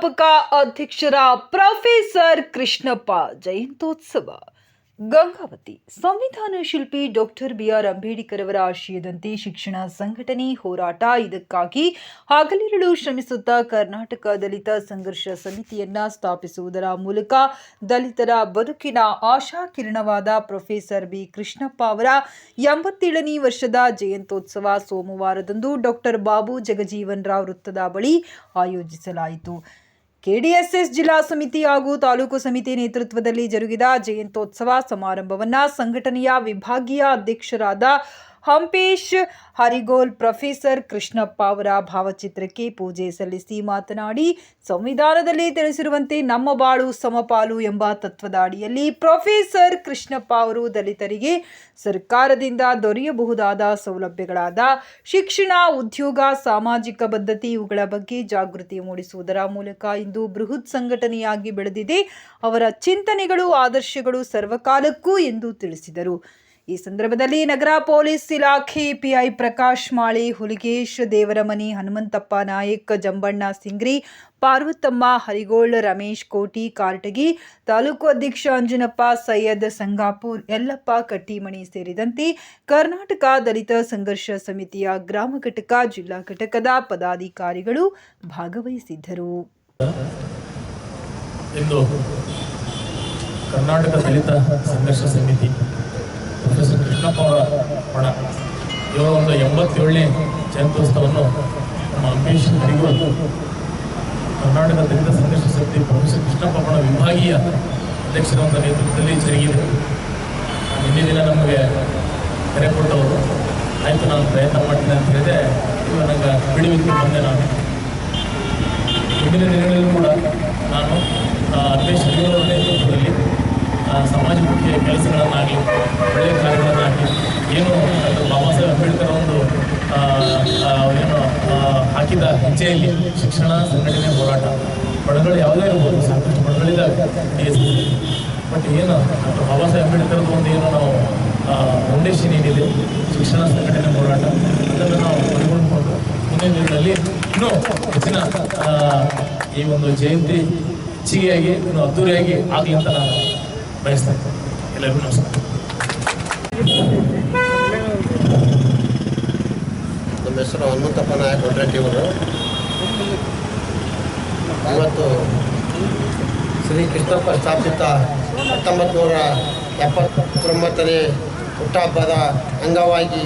ವ್ಯವಸ್ಥಾಪಕ ಅಧ್ಯಕ್ಷರ ಪ್ರೊಫೆಸರ್ ಕೃಷ್ಣಪ್ಪ ಜಯಂತ್ಯೋತ್ಸವ. ಗಂಗಾವತಿ ಸಂವಿಧಾನ ಶಿಲ್ಪಿ ಡಾಕ್ಟರ್ ಬಿಆರ್ ಅಂಬೇಡ್ಕರ್ ಅವರ ಆಶಯದಂತೆ ಶಿಕ್ಷಣ ಸಂಘಟನೆ ಹೋರಾಟ. ಇದಕ್ಕಾಗಿ ಹಗಲಿರಳು ಶ್ರಮಿಸುತ್ತಾ ಕರ್ನಾಟಕ ದಲಿತ ಸಂಘರ್ಷ ಸಮಿತಿಯನ್ನ ಸ್ಥಾಪಿಸುವುದರ ಮೂಲಕ ದಲಿತರ ಬದುಕಿನ ಆಶಾಕಿರಣವಾದ ಪ್ರೊಫೆಸರ್ ಬಿ ಕೃಷ್ಣಪ್ಪ ಅವರ ಎಂಬತ್ತೇಳನೇ ವರ್ಷದ ಜಯಂತ್ಯೋತ್ಸವ ಸೋಮವಾರದಂದು ಡಾಕ್ಟರ್ ಬಾಬು ಜಗಜೀವನ್ ರಾವ್ ವೃತ್ತದ ಬಳಿ ಆಯೋಜಿಸಲಾಯಿತು. ಕೆಡಿಎಸ್ಎಸ್ ಜಿಲ್ಲಾ ಸಮಿತಿ ಹಾಗೂ ತಾಲೂಕು ಸಮಿತಿ ನೇತೃತ್ವದಲ್ಲಿ ಜರುಗಿದ ಜಯಂತ್ಯೋತ್ಸವ ಸಮಾರಂಭವನ್ನ ಸಂಘಟನೆಯ ವಿಭಾಗೀಯ ಅಧ್ಯಕ್ಷರಾದ ಹಂಪೇಶ್ ಹರಿಗೋಲ್ ಪ್ರೊಫೆಸರ್ ಕೃಷ್ಣಪ್ಪ ಅವರ ಭಾವಚಿತ್ರಕ್ಕೆ ಪೂಜೆ ಸಲ್ಲಿಸಿ ಮಾತನಾಡಿ, ಸಂವಿಧಾನದಲ್ಲಿ ತಿಳಿಸಿರುವಂತೆ ನಮ್ಮ ಬಾಳು ಸಮಪಾಲು ಎಂಬ ತತ್ವದ ಅಡಿಯಲ್ಲಿ ಪ್ರೊಫೆಸರ್ ಕೃಷ್ಣಪ್ಪ ಅವರು ದಲಿತರಿಗೆ ಸರ್ಕಾರದಿಂದ ದೊರೆಯಬಹುದಾದ ಸೌಲಭ್ಯಗಳಾದ ಶಿಕ್ಷಣ, ಉದ್ಯೋಗ, ಸಾಮಾಜಿಕ ಬದ್ಧತೆ ಇವುಗಳ ಬಗ್ಗೆ ಜಾಗೃತಿ ಮೂಡಿಸುವುದರ ಮೂಲಕ ಇಂದು ಬೃಹತ್ ಸಂಘಟನೆಯಾಗಿ ಬೆಳೆದಿದೆ. ಅವರ ಚಿಂತನೆಗಳು, ಆದರ್ಶಗಳು ಸರ್ವಕಾಲಕ್ಕೂ ಎಂದು ತಿಳಿಸಿದರು. ಈ ಸಂದರ್ಭದಲ್ಲಿ ನಗರ ಪೊಲೀಸ್ ಇಲಾಖೆ ಪಿಐ ಪ್ರಕಾಶ್ ಮಾಳಿ, ಹುಲಿಗೇಶ್ ದೇವರಮನಿ, ಹನುಮಂತಪ್ಪ ನಾಯಕ್, ಜಂಬಣ್ಣ ಸಿಂಗ್ರಿ, ಪಾರ್ವತಮ್ಮ ಹರಿಗೋಳ್, ರಮೇಶ್ ಕೋಟಿ, ಕಾರಟಗಿ, ತಾಲೂಕು ಅಧ್ಯಕ್ಷ ಅಂಜನಪ್ಪ, ಸೈಯದ್ ಸಂಗಾಪುರ್, ಯಲ್ಲಪ್ಪ ಕಟ್ಟಿಮಣಿ ಸೇರಿದಂತೆ ಕರ್ನಾಟಕ ದಲಿತ ಸಂಘರ್ಷ ಸಮಿತಿಯ ಗ್ರಾಮ ಘಟಕ, ಜಿಲ್ಲಾ ಘಟಕದ ಪದಾಧಿಕಾರಿಗಳು ಭಾಗವಹಿಸಿದ್ದರು. ಕರ್ನಾಟಕ ದಲಿತ ಸಂಘರ್ಷ ಸಮಿತಿ ಕೃಷ್ಣಪ್ಪ ಅವರ ಪಣ. ಇವರ ಒಂದು ಎಂಬತ್ತೇಳನೇ ಜಯಂತ್ಯೋತ್ಸವವನ್ನು ನಮ್ಮ ಅಂಬೇಶ್ ಹರಿಗೋಲ್ ಕರ್ನಾಟಕ ದಲಿತ ಸಂಘರ್ಷ ಸಮಿತಿ ಪ್ರೊಫೆಸರ್ ಕೃಷ್ಣಪ್ಪ ಅವರ ವಿಭಾಗೀಯ ಅಧ್ಯಕ್ಷರ ಒಂದು ನೇತೃತ್ವದಲ್ಲಿ ಜರುಗಿದೆ. ನಿನ್ನೆ ದಿನ ನಮಗೆ ಕರೆ ಕೊಟ್ಟವರು. ಆಯಿತು, ನಾನು ಪ್ರಯತ್ನ ಮಾಡ್ತೀನಿ ಅಂತ ಹೇಳಿದೆ. ಇವಾಗ ನನಗೆ ಬಿಡುವಿಕೆ ಬಂದೆ ನಾನು. ಮುಂದಿನ ದಿನಗಳಲ್ಲೂ ಕೂಡ ನಾನು ಅಂಬೇಶ್ ಅವರ ನೇತೃತ್ವದಲ್ಲಿ ಸಮಾಜಮುಖಿ ಕೆಲಸಗಳನ್ನಾಗಲಿ ಒಳ್ಳೆಯ ಕಾರ್ಯಗಳನ್ನಾಗಲಿ ಏನು ಬಾಬಾ ಸಾಹೇಬ್ ಅಂಬೇಡ್ಕರ್ ಒಂದು ಏನು ಹಾಕಿದ ಹೆಜ್ಜೆಯಲ್ಲಿ ಶಿಕ್ಷಣ ಸಂಘಟನೆ ಹೋರಾಟ. ಬಡಗಳು ಯಾವುದೇ ಇರ್ಬೋದು, ಸಾಕಷ್ಟು ಬಡಗಳಿದ್ದಾವೆ ಬಟ್ ಏನು ಡಾಕ್ಟರ್ ಬಾಬಾ ಸಾಹೇಬ್ ಅಂಬೇಡ್ಕರ್ ಒಂದು ಏನು ನಾವು ಫೌಂಡೇಶನ್ ಏನಿದೆ, ಶಿಕ್ಷಣ ಸಂಘಟನೆ ಹೋರಾಟ, ಅದನ್ನು ನಾವು ಮನಗೊಂಡ್ಕೊಂಡು ಮುಂದಿನ ದಿನದಲ್ಲಿ ಇನ್ನೂ ಹೆಚ್ಚಿನ ಈ ಒಂದು ಜಯಂತಿ, ಹೆಚ್ಚಿಗೆಯಾಗಿ, ಇನ್ನು ಅದ್ದೂರಿಯಾಗಿ ಆಗಲಿ ಅಂತ ನಾನು ಬಯಸ್ತೇನೆ ಎಲ್ಲರಿಗೂ ನಮಸ್ಕಾರ. ನಮ್ಮ ಹೆಸರು ಹನುಮಂತಪ್ಪ ನಾಯಕ್ ಅವರು. ಇವತ್ತು ಶ್ರೀ ಕೃಷ್ಣಪ್ಪ ಸ್ಥಾಪಿತ ಹತ್ತೊಂಬತ್ತು ನೂರ ಎಪ್ಪತ್ತೊಂಬತ್ತನೇ ಹುಟ್ಟಹಬ್ಬದ ಅಂಗವಾಗಿ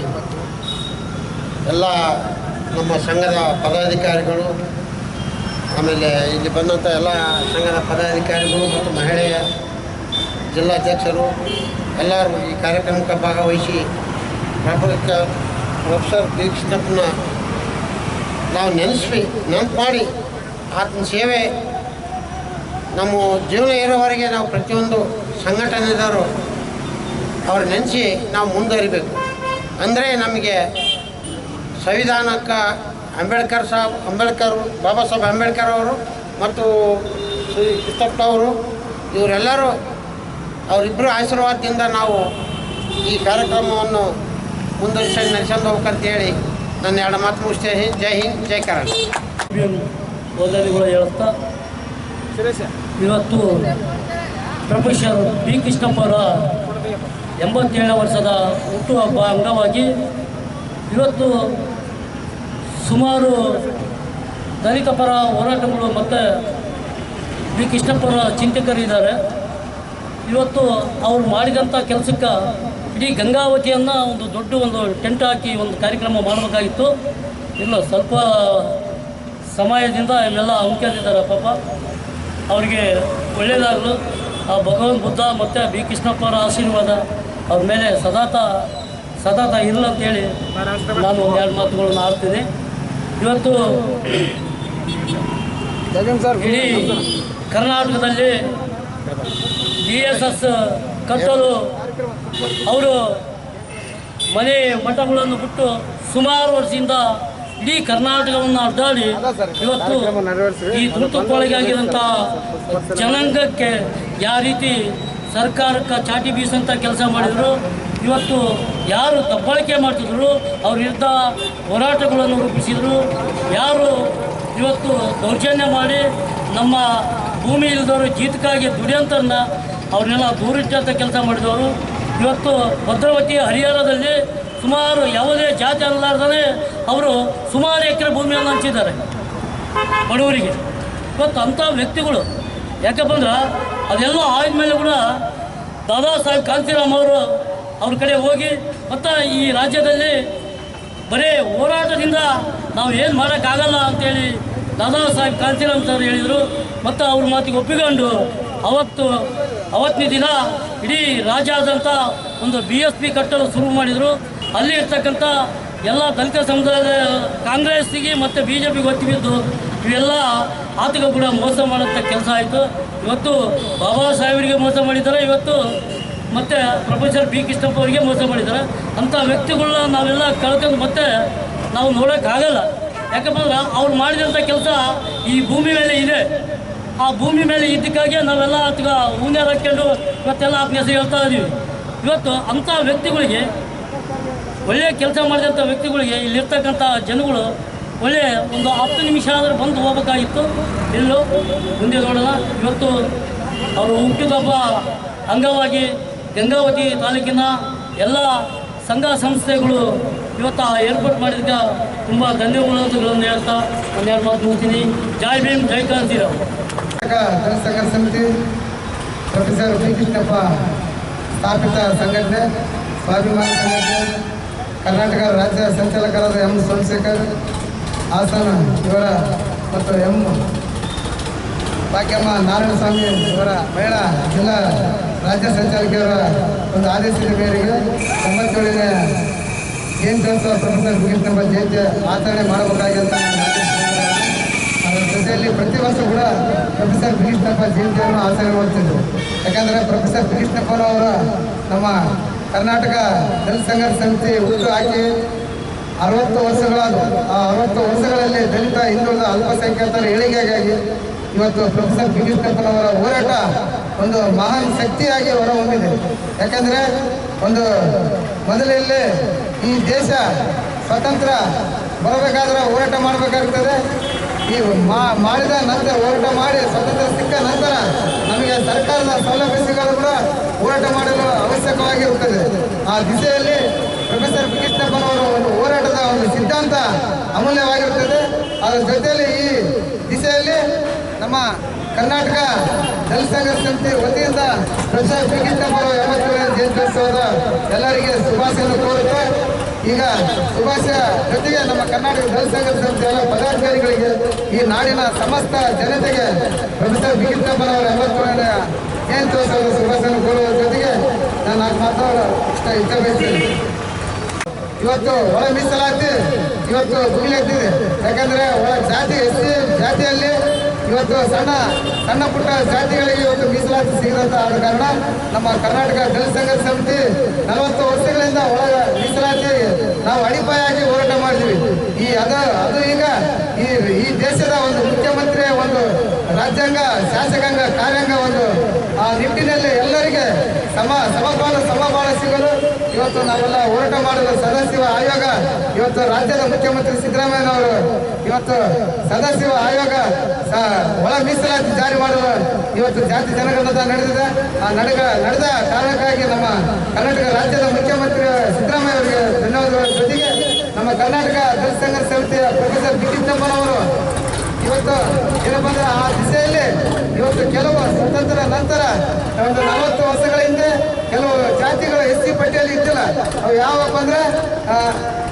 ಎಲ್ಲ ನಮ್ಮ ಸಂಘದ ಪದಾಧಿಕಾರಿಗಳು, ಆಮೇಲೆ ಇಲ್ಲಿ ಬಂದಂಥ ಎಲ್ಲ ಸಂಘದ ಪದಾಧಿಕಾರಿಗಳು ಮತ್ತು ಮಹಿಳೆಯ ಜಿಲ್ಲಾಧ್ಯಕ್ಷರು ಎಲ್ಲರೂ ಈ ಕಾರ್ಯಕ್ರಮಕ್ಕೆ ಭಾಗವಹಿಸಿ ಪ್ರೊಫೆಸರ್ ಪ್ರೊಫೆಸರ್ ದೀಕ್ಷಿತಪ್ಪನ ನಾವು ನೆನೆಸಿ ನೆನಪು ಮಾಡಿ ಆತನ ಸೇವೆ ನಮ್ಮ ಜೀವನ ಇರೋವರೆಗೆ ನಾವು ಪ್ರತಿಯೊಂದು ಸಂಘಟನೆದವರು ಅವ್ರು ನೆನೆಸಿ ನಾವು ಮುಂದುವರಿಬೇಕು. ಅಂದರೆ ನಮಗೆ ಸಂವಿಧಾನಕ್ಕೆ ಅಂಬೇಡ್ಕರ್ ಸಾಬ್, ಅಂಬೇಡ್ಕರ್, ಬಾಬಾ ಸಾಹೇಬ್ ಅಂಬೇಡ್ಕರ್ ಅವರು ಮತ್ತು ಶ್ರೀ ಕೃಷ್ಣಪ್ಪ ಅವರು, ಇವರೆಲ್ಲರೂ ಅವರಿಬ್ಬರು ಆಶೀರ್ವಾದದಿಂದ ನಾವು ಈ ಕಾರ್ಯಕ್ರಮವನ್ನು ಮುಂದುವರಿಸಿ ನಡೆಸ್ಕೊಂಡು ಹೋಗ್ಬೇಕಂತೇಳಿ ನನ್ನ ಎರಡು ಮಾತು ಮುಗಿಸ್ತೇನೆ. ಜೈ ಹಿಂದ್, ಜೈ ಕರಣ್ ಹೇಳುತ್ತಾ ಇವತ್ತು ಪ್ರೊಫೆಸರ್ ಬಿ ಕೃಷ್ಣಪ್ಪ ಅವರ ಎಂಬತ್ತೇಳನೇ ವರ್ಷದ ಹುಟ್ಟುಹಬ್ಬ ಅಂಗವಾಗಿ ಇವತ್ತು ಸುಮಾರು ದಲಿತ ಪರ ಹೋರಾಟಗಳು ಮತ್ತು ಬಿ ಕೃಷ್ಣಪ್ಪರ ಚಿಂತಕರಿದ್ದಾರೆ. ಇವತ್ತು ಅವರು ಮಾಡಿದಂಥ ಕೆಲಸಕ್ಕೆ ಇಡೀ ಗಂಗಾವತಿಯನ್ನು ಒಂದು ದೊಡ್ಡ ಒಂದು ಟೆಂಟ್ ಹಾಕಿ ಒಂದು ಕಾರ್ಯಕ್ರಮ ಮಾಡಬೇಕಾಗಿತ್ತು. ಇಲ್ಲ ಸ್ವಲ್ಪ ಸಮಯದಿಂದ ಇಲ್ಲೆಲ್ಲ ಅಂಕ್ಯದಿದ್ದಾರೆ ಪಾಪ. ಅವರಿಗೆ ಒಳ್ಳೆಯದಾಗಲು ಆ ಭಗವಾನ್ ಬುದ್ಧ ಮತ್ತು ಬಿ ಕೃಷ್ಣಪ್ಪರ ಅವರ ಆಶೀರ್ವಾದ ಅವ್ರ ಮೇಲೆ ಸದಾತ ಸದಾತ ಇಲ್ಲ ಅಂತೇಳಿ ನಾನು ಒಂದು ಎರಡು ಮಾತುಗಳನ್ನು ಆಡ್ತೀನಿ. ಇವತ್ತು ಇಡೀ ಕರ್ನಾಟಕದಲ್ಲಿ ಡಿ ಎಸ್ ಎಸ್ ಕಟ್ಟಲು ಅವರು ಮನೆ ಮಠಗಳನ್ನು ಬಿಟ್ಟು ಸುಮಾರು ವರ್ಷದಿಂದ ಇಡೀ ಕರ್ನಾಟಕವನ್ನು ಅಡ್ಡಾಡಿ ಇವತ್ತು ಈ ತುರ್ತುಕೊಳಗಾಗಿರುವಂಥ ಜನಾಂಗಕ್ಕೆ ಯಾವ ರೀತಿ ಸರ್ಕಾರಕ್ಕೆ ಚಾಟಿ ಬೀಸಂತ ಕೆಲಸ ಮಾಡಿದರು, ಇವತ್ತು ಯಾರು ದಬ್ಬಳಿಕೆ ಮಾಡ್ತಿದ್ರು, ಅವ್ರ ವಿರುದ್ಧ ಹೋರಾಟಗಳನ್ನು ರೂಪಿಸಿದ್ರು, ಯಾರು ಇವತ್ತು ದೌರ್ಜನ್ಯ ಮಾಡಿ ನಮ್ಮ ಭೂಮಿ ಇಲ್ಲದವರು ಜೀತಕ್ಕಾಗಿ ದುಡಿಯಂತರನ್ನ ಅವ್ರನ್ನೆಲ್ಲ ದೂರಿಟ್ಟಂಥ ಕೆಲಸ ಮಾಡಿದವರು. ಇವತ್ತು ಭದ್ರಾವತಿ ಹರಿಯಾಣದಲ್ಲಿ ಸುಮಾರು ಯಾವುದೇ ಜಾತಿ ಅಲ್ಲಾರ್ದೇ ಅವರು ಸುಮಾರು ಎಕರೆ ಭೂಮಿಯನ್ನು ಹಂಚಿದ್ದಾರೆ. ಬಡವರಿಗೆ. ಇವತ್ತು ಅಂಥ ವ್ಯಕ್ತಿಗಳು, ಯಾಕಪ್ಪ ಅಂದ್ರೆ ಅದೆಲ್ಲ ಆದ್ಮೇಲೆ ಕೂಡ ದಾದಾ ಸಾಹೇಬ್ ಕಾಂತಿರಾಮ್ ಅವರು ಅವ್ರ ಕಡೆ ಹೋಗಿ ಮತ್ತು ಈ ರಾಜ್ಯದಲ್ಲಿ ಬರೀ ಹೋರಾಟದಿಂದ ನಾವು ಏನು ಮಾಡೋಕ್ಕಾಗಲ್ಲ ಅಂತೇಳಿ ದಾದಾ ಸಾಹೇಬ್ ಕಾಂತಿರಾಮ್ ಸರ್ ಹೇಳಿದರು. ಮತ್ತು ಅವ್ರ ಮಾತಿಗೆ ಒಪ್ಪಿಕೊಂಡು ಅವತ್ತು ಅವತ್ತಿನ ದಿನ ಇಡೀ ರಾಜ್ಯಾದ್ಯಂತ ಒಂದು ಬಿ ಎಸ್ ಪಿ ಕಟ್ಟಲು ಶುರು ಮಾಡಿದರು. ಅಲ್ಲಿ ಇರ್ತಕ್ಕಂಥ ಎಲ್ಲ ದಲಿತ ಸಮುದಾಯದ ಕಾಂಗ್ರೆಸ್ಸಿಗೆ ಮತ್ತು ಬಿ ಜೆ ಪಿಗೆ ಒತ್ತಿ ಬಿದ್ದು ಇವೆಲ್ಲ ಆತಗ ಕೂಡ ಮೋಸ ಮಾಡುವಂಥ ಕೆಲಸ ಆಯಿತು. ಇವತ್ತು ಬಾಬಾ ಸಾಹೇಬರಿಗೆ ಮೋಸ ಮಾಡಿದ್ದಾರೆ. ಇವತ್ತು ಮತ್ತು ಪ್ರೊಫೆಸರ್ ಬಿ ಕೃಷ್ಣಪ್ಪ ಅವರಿಗೆ ಮೋಸ ಮಾಡಿದ್ದಾರೆ. ಅಂಥ ವ್ಯಕ್ತಿಗಳನ್ನ ನಾವೆಲ್ಲ ಕಳ್ಕೊಂಡು ಮತ್ತೆ ನಾವು ನೋಡೋಕ್ಕಾಗಲ್ಲ. ಯಾಕಪ್ಪ ಅಂದ್ರೆ ಅವ್ರು ಮಾಡಿದಂಥ ಕೆಲಸ ಈ ಭೂಮಿ ಮೇಲೆ ಇದೆ. ಆ ಭೂಮಿ ಮೇಲೆ ಇದ್ದಕ್ಕಾಗಿ ನಾವೆಲ್ಲ ಆತಗ ಹೂನೆ ಹಾಕ್ಕೊಂಡು ಇವತ್ತೆಲ್ಲ ಆತ್ಮ ಹೆಸರು ಹೇಳ್ತಾ ಇದ್ದೀವಿ ಇವತ್ತು ಅಂಥ ವ್ಯಕ್ತಿಗಳಿಗೆ ಒಳ್ಳೆಯ ಕೆಲಸ ಮಾಡಿದಂಥ ವ್ಯಕ್ತಿಗಳಿಗೆ ಇಲ್ಲಿರ್ತಕ್ಕಂಥ ಜನಗಳು ಒಳ್ಳೆಯ ಒಂದು ಹತ್ತು ನಿಮಿಷ ಆದರೂ ಬಂದು ಹೋಗ್ಬೇಕಾಗಿತ್ತು. ಇಲ್ಲೂ ಮುಂದೆ ನೋಡೋಣ. ಇವತ್ತು ಅವರು ಹುಟ್ಟಿದಬ್ಬ ಅಂಗವಾಗಿ ಗಂಗಾವತಿ ತಾಲೂಕಿನ ಎಲ್ಲ ಸಂಘ ಸಂಸ್ಥೆಗಳು ಇವತ್ತು ಏರ್ಪೋರ್ಟ್ ಮಾಡಿದ್ದ ತುಂಬ ಧನ್ಯವಾದಗಳನ್ನು ಹೇಳ್ತಾ ಒಂದೆರಡು ಮಾತು ಮುಗಿಸ್ತೀನಿ. ಜೈ ಭೀಮ್, ಜೈ ಕರ್ನಾಟಕ ಜನಸಂಘ ಸಮಿತಿ ಪ್ರೊಫೆಸರ್ ಬಿ ಕೃಷ್ಣಪ್ಪ ಸ್ಥಾಪಿತ ಸಂಘಟನೆ, ಸ್ವಾಭಿಮಾನ ಸಂಘಟನೆ, ಕರ್ನಾಟಕ ರಾಜ್ಯ ಸಂಚಾಲಕರಾದ ಎಂ. ಸೋಮಶೇಖರ್, ಹಾಸನ ಇವರ ಮತ್ತು ಎಂ. ನಾರಾಯಣ ನಾರಾಯಣಸ್ವಾಮಿ ಇವರ ಮಹಿಳಾ ಜಿಲ್ಲಾ ರಾಜ್ಯ ಸಂಚಾಲಕಿಯವರ ಒಂದು ಆದೇಶದ ಮೇರೆಗೆ ತೊಂಬತ್ತೇಳನೇ ಜಯಂತ್ಯೋತ್ಸವ ಪ್ರೊಫೆಸರ್ ಬಿ ಕೃಷ್ಣಪ್ಪ ಜಯಂತಿ ಆಚರಣೆ ಮಾಡಬೇಕಾಗಿ ಅಂತ. ಅದರ ಜೊತೆಯಲ್ಲಿ ಪ್ರತಿ ವರ್ಷ ಕೂಡ ಪ್ರೊಫೆಸರ್ ಕೃಷ್ಣಪ್ಪ ಜಯಂತಿಯನ್ನು ಆಚರಣೆ ಮಾಡ್ತಿದ್ದರು ಯಾಕಂದರೆ ಪ್ರೊಫೆಸರ್ ಕೃಷ್ಣಪ್ಪನವರ ನಮ್ಮ ಕರ್ನಾಟಕ ದಲಿತ ಸಂಘರ್ಷ ಸಮಿತಿ ಹುಟ್ಟು ಹಾಕಿ ಅರವತ್ತು ವರ್ಷಗಳಾದ, ಆ ಅರವತ್ತು ವರ್ಷಗಳಲ್ಲಿ ದಲಿತ ಹಿಂದುಳಿದ ಅಲ್ಪಸಂಖ್ಯಾತರ ಏಳಿಗೆಗಾಗಿ ಇವತ್ತು ಪ್ರೊಫೆಸರ್ ಕೃಷ್ಣಪ್ಪನವರ ಹೋರಾಟ ಒಂದು ಮಹಾನ್ ಶಕ್ತಿಯಾಗಿ ಹೊರಹೊಮ್ಮಿದೆ. ಯಾಕಂದರೆ ಒಂದು ಮೊದಲಲ್ಲಿ ಈ ದೇಶ ಸ್ವತಂತ್ರ ಬರಬೇಕಾದ್ರೆ ಹೋರಾಟ ಮಾಡಬೇಕಾಗ್ತದೆ. ಈ ಮಾಡಿದ ನಂತರ, ಹೋರಾಟ ಮಾಡಿ ಸ್ವತಂತ್ರ ಸಿಕ್ಕ ನಂತರ ನಮಗೆ ಸರ್ಕಾರದ ಸೌಲಭ್ಯ ಸಿಗಲು ಕೂಡ ಹೋರಾಟ ಮಾಡಲು ಅವಶ್ಯಕವಾಗಿರುತ್ತದೆ ಆ ದಿಸೆಯಲ್ಲಿ ಪ್ರೊಫೆಸರ್ ಕೃಷ್ಣಪ್ಪನವರ ಒಂದು ಹೋರಾಟದ ಒಂದು ಸಿದ್ಧಾಂತ ಅಮೂಲ್ಯವಾಗಿರುತ್ತದೆ. ಅದರ ಜೊತೆಯಲ್ಲಿ ಈ ದಿಸೆಯಲ್ಲಿ ನಮ್ಮ ಕರ್ನಾಟಕ ಸಂಘರ್ಷ ಸಮಿತಿ ವತಿಯಿಂದ ಕೃಷ್ಣಪ್ಪನವರ ಎಂಬತ್ತೇಳನೇ ಜಯಂತ್ಯೋತ್ಸವದ ಎಲ್ಲರಿಗೆ ಶುಭಾಶಯವನ್ನು ಕೋರುತ್ತಾ ಈಗ ಶುಭಾಶಯ ಜೊತೆಗೆ ನಮ್ಮ ಕರ್ನಾಟಕ ಸಂಘರ್ಷ ಸಮಿತಿ ಎಲ್ಲ ಪದಾಧಿಕಾರಿಗಳಿಗೆ ಈ ನಾಡಿನ ಸಮಸ್ತ ಜನತೆಗೆ ಪ್ರೊಫೆಸರ್ ಬಿ ಕೃಷ್ಣಪ್ಪನವರ ಎಂಬತ್ತೇಳನೇ ಜಯಂತ್ಯೋತ್ಸವದ ಶುಭಾಶಯವನ್ನು ಕೋರುವ ಜೊತೆಗೆ ನಾನು ನಾಲ್ಕು ಮಾತಾಡೋ ಇಷ್ಟ ಇಷ್ಟ ಇವತ್ತು ಒಳ ಮೀಸಲಾತಿ, ಇವತ್ತು ಮುಗಿಲೆತ್ತಿದೆ ಯಾಕಂದ್ರೆ ಒಳ ಜಾತಿ, ಎಸ್ ಜಾತಿಯಲ್ಲಿ ಇವತ್ತು ಸಣ್ಣ ಸಣ್ಣ ಪುಟ್ಟ ಜಾತಿಗಳಿಗೆ ಇವತ್ತು ಮೀಸಲಾತಿ ಸಿಗದಂತ ಆದ ಕಾರಣ ನಮ್ಮ ಕರ್ನಾಟಕ ದಲಿತ ಸಂಘರ್ಷ ಸಮಿತಿ ನಲವತ್ತು ವರ್ಷಗಳಿಂದ ಒಳಗ ಮೀಸಲಾತಿ ನಾವು ಅಡಿಪಾಯಾಗಿ ಹೋರಾಟ ಮಾಡಿದ್ವಿ ಈ ಅದು ಅದು ಈಗ ಈ ಈ ದೇಶದ ಒಂದು ಮುಖ್ಯಮಂತ್ರಿಯ ಒಂದು ರಾಜ್ಯಾಂಗ, ಶಾಸಕಾಂಗ, ಕಾರ್ಯಾಂಗ ಒಂದು ಆ ನಿಟ್ಟಿನಲ್ಲಿ ಎಲ್ಲರಿಗೆ ಸಮ ಸಮಪಾಲ ಸಮಪಾಲ ಸಿಗಲು ಇವತ್ತು ನಾವೆಲ್ಲ ಹೋರಾಟ ಮಾಡಲು ಸದಾಶಿವ ಆಯೋಗ, ಇವತ್ತು ರಾಜ್ಯದ ಮುಖ್ಯಮಂತ್ರಿ ಸಿದ್ದರಾಮಯ್ಯನವರು ಇವತ್ತು ಸದಾಶಿವ ಆಯೋಗ ಒಳ ಮೀಸಲಾತಿ ಜಾರಿ ಮಾಡಲು ಇವತ್ತು ಜಾತಿ ಜನಗಣದ ನಡೆದಿದೆ. ಆ ನಡೆಗ, ನಡೆದ ಕಾರಣಕ್ಕಾಗಿ ನಮ್ಮ ಕರ್ನಾಟಕ ರಾಜ್ಯದ ಮುಖ್ಯಮಂತ್ರಿ ಸಿದ್ದರಾಮಯ್ಯ ಅವರಿಗೆ ಧನ್ಯವಾದಗಳ. ಜೊತೆಗೆ ನಮ್ಮ ಕರ್ನಾಟಕ ದಲಿತ ಸಂಘರ್ಷ ಸಮಿತಿಯ ಪ್ರೊಫೆಸರ್ ಬಿ ಕಿತ್ತಪ್ಪನವರು ಇವತ್ತು ಏನಪ್ಪ ಅಂದ್ರೆ ಆ ದಿಸೆಯಲ್ಲಿ ಇವತ್ತು ಕೆಲವು ಸ್ವತಂತ್ರ ನಂತರ ಒಂದು ನಲವತ್ತು ವರ್ಷಗಳ ಹಿಂದೆ ಕೆಲವು ಜಾತಿಗಳು ಎಸ್ ಸಿ ಪಟ್ಟಿಯಲ್ಲಿ ಇದ್ದಿಲ್ಲ. ಅವು ಯಾವಪ್ಪ ಅಂದ್ರೆ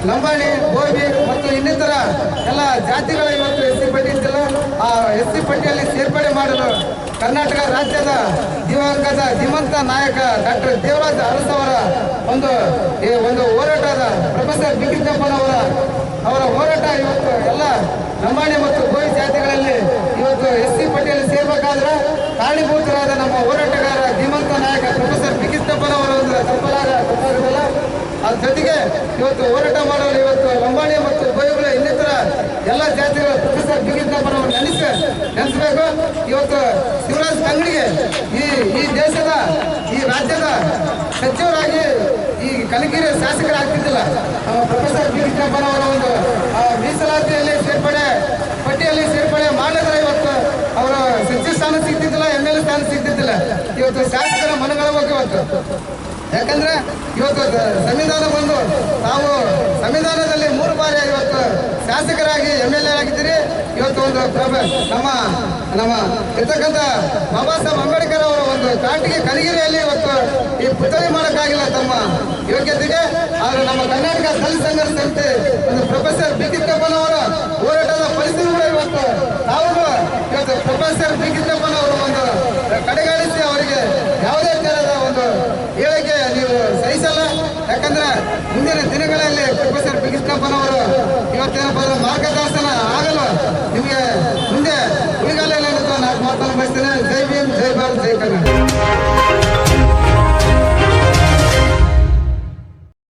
ಲಂಬಾಣಿ, ಗೋಬಿ ಮತ್ತು ಇನ್ನಿತರ ಎಲ್ಲ ಜಾತಿಗಳು ಇವತ್ತು ಎಸ್ ಸಿ ಪಟ್ಟಿ ಇದ್ದಿಲ್ಲ. ಆ ಎಸ್ ಸಿ ಪಟ್ಟಿಯಲ್ಲಿ ಸೇರ್ಪಡೆ ಮಾಡಲು ಕರ್ನಾಟಕ ರಾಜ್ಯದ ದಿವಂಗತ, ಧೀಮಂತ ನಾಯಕ ಡಾಕ್ಟರ್ ದೇವರಾಜ ಅರಸವರ ಒಂದು, ಈ ಒಂದು ಹೋರಾಟದ ಪ್ರೊಫೆಸರ್ ಬಿ ಕೃಷ್ಣಪ್ಪನವರ ಅವರ ಹೋರಾಟ ಇವತ್ತು ಎಲ್ಲ ಲಂಬಾಣಿ ಮತ್ತು ಗೋಬಿ ಜಾತಿಗಳಲ್ಲಿ ನಮ್ಮ ಹೋರಾಟಗಾರ ಧೀಮಂತ ನಾಯಕ ಪ್ರೊಫೆಸರ್ ಬಿ ಕೃಷ್ಣಪ್ಪನವರ ಒಂದು ತಪ್ಪಲಾಗ ತಪ್ಪಾಗುವುದಿಲ್ಲ ಅದ್ರ ಜೊತೆಗೆ ಇವತ್ತು ಹೋರಾಟ ಮಾಡಲು ಇವತ್ತು ಲಂಬಾಣಿ ಮತ್ತು ಗೋಯಿಗಳ ಇನ್ನಿತರ ಎಲ್ಲ ಜಾತಿಗಳ ಪ್ರೊಫೆಸರ್ ಬಿ ಕೃಷ್ಣಪ್ಪನವರು ನೆನೆಸಿ, ನೆನೆಸಬೇಕು. ಇವತ್ತು ಶಿವರಾಜ್ ಕಂಗಡಿಗೆ ಈ ಈ ದೇಶದ, ಈ ರಾಜ್ಯದ ಸಚಿವರಾಗಿ ಈ ಕಲಗಿರಿ ಶಾಸಕರಾಗ್ತಿದ್ದಿಲ್ಲ ನಮ್ಮ ಪ್ರೊಫೆಸರ್ ಬಿ ಕೃಷ್ಣಪ್ಪನವರ ಒಂದು ಮೀಸಲಾತಿಯಲ್ಲಿ ಸೇರ್ಪಡೆ, ಪಟ್ಟಿಯಲ್ಲಿ ಸೇರ್ಪಡೆ ಮಾಡಿದ್ರೆ ಇವತ್ತು ಅವರ ಸಚಿವ ಸ್ಥಾನ ಸಿಗ್ತಿದ್ದಿಲ್ಲ ಎಂ ಎಲ್ ಎ ಸ್ಥಾನ ಸಿಗ್ತಿದ್ದಿಲ್ಲ. ಇವತ್ತು ಶಾಸಕರ ಮನಗಳಬೇಕು ಇವತ್ತು ಯಾಕಂದ್ರೆ ಇವತ್ತು ಸಂವಿಧಾನ ಬಂದು ನಾವು ಸಂವಿಧಾನದಲ್ಲಿ ಮೂರು ಬಾರಿ ಇವತ್ತು ಶಾಸಕರಾಗಿ ಎಂ ಎಲ್ ಎ ಆಗಿದ್ದೀರಿ. ಇವತ್ತು ಒಂದು ನಮ್ಮ ನಮ್ಮ ಇರ್ತಕ್ಕಂಥ ಬಾಬಾ ಸಾಹೇಬ್ ಅಂಬೇಡ್ಕರ್ ಅವರ ಒಂದು ಕಾಟಿಗೆ ಕನಗಿರಿಯಲ್ಲಿ ಇವತ್ತು ಈ ಪುತ್ಥಳಿ ಮಾಡೋಕ್ಕಾಗಿಲ್ಲ ತಮ್ಮ ಯೋಗ್ಯತೆಗೆ. ಆದರೆ ನಮ್ಮ ಕರ್ನಾಟಕ ಸಲ್ಲಿ ಸಂಘರ್ಷ ಒಂದು ಪ್ರೊಫೆಸರ್ ಬಿ ಕಿತ್ತಪ್ಪನವರ ಹೋರಾಟದ ಪರಿಸ್ಥಿತಿ ಇವತ್ತು ತಾವು ಇವತ್ತು ಪ್ರೊಫೆಸರ್ ಬಿ ಕಿತ್ತಪ್ಪನವರು ಒಂದು ಕಡೆಗಾಣಿಸಿ ಅವರಿಗೆ ಯಾವುದೇ ತರಹದ ಒಂದು ಹೇಳಿಕೆ ನೀವು ಸಹಿಸಲ್ಲ ಇವತ್ತಿನ ಮುಂದಿನ